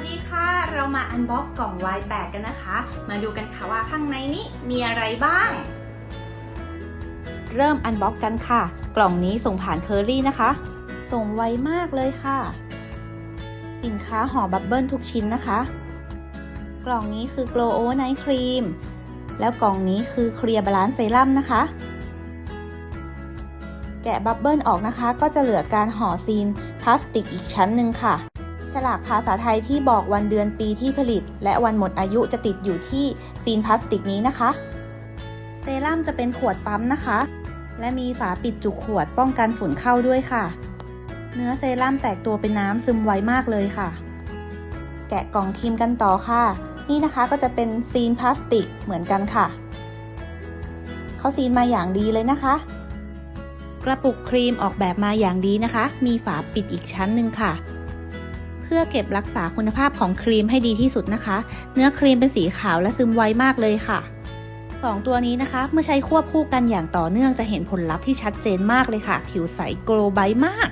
วัสดีค่ะ เรามาอันบ็อกกล่อง Y8 กันนะคะ มาดูกันค่ะว่าข้างในนี้มีอะไรบ้าง เริ่มอันบ็อกกันค่ะ กล่องนี้ส่งผ่านเคอรี่นะคะ ส่งไวมากเลยค่ะ สินค้าห่อบับเบิลทุกชิ้นนะคะ กล่องนี้คือ Glow Overnight Cream แล้วกล่องนี้คือ Clear Balance Serum นะคะ แกะบับเบิลออกนะคะ ก็จะเหลือการห่อซีนพลาสติกอีกชั้นหนึ่งค่ะ ฉลากภาษาไทยที่บอกวันเดือนปีที่ผลิต และวันหมดอายุจะติดอยู่ที่ซีนพลาสติกนี้นะคะ เซรั่มจะเป็นขวดปั๊มนะคะ และมีฝาปิดจุกขวดป้องกันฝุ่นเข้าด้วยค่ะ เนื้อเซรั่มแตกตัวเป็นน้ำซึมไวมากเลยค่ะ แกะกล่องครีมกันต่อค่ะ นี่นะคะก็จะเป็นซีนพลาสติกเหมือนกันค่ะ เขาซีนมาอย่างดีเลยนะคะ กระปุกครีมออกแบบมาอย่างดีนะคะ มีฝาปิดอีกชั้นหนึ่งค่ะ พื่อเก็บรักษาคุณภาพของครีมให้ดีที่สุดนะคะ เนื้อครีมเป็นสีขาวและซึมไวมากเลยค่ะสองตัวนี้นะคะ เมื่อใช้ควบคู่กันอย่างต่อเนื่องจะเห็นผลลัพธ์ที่ชัดเจนมากเลยค่ะ ผิวใสโกลไบรท์มาก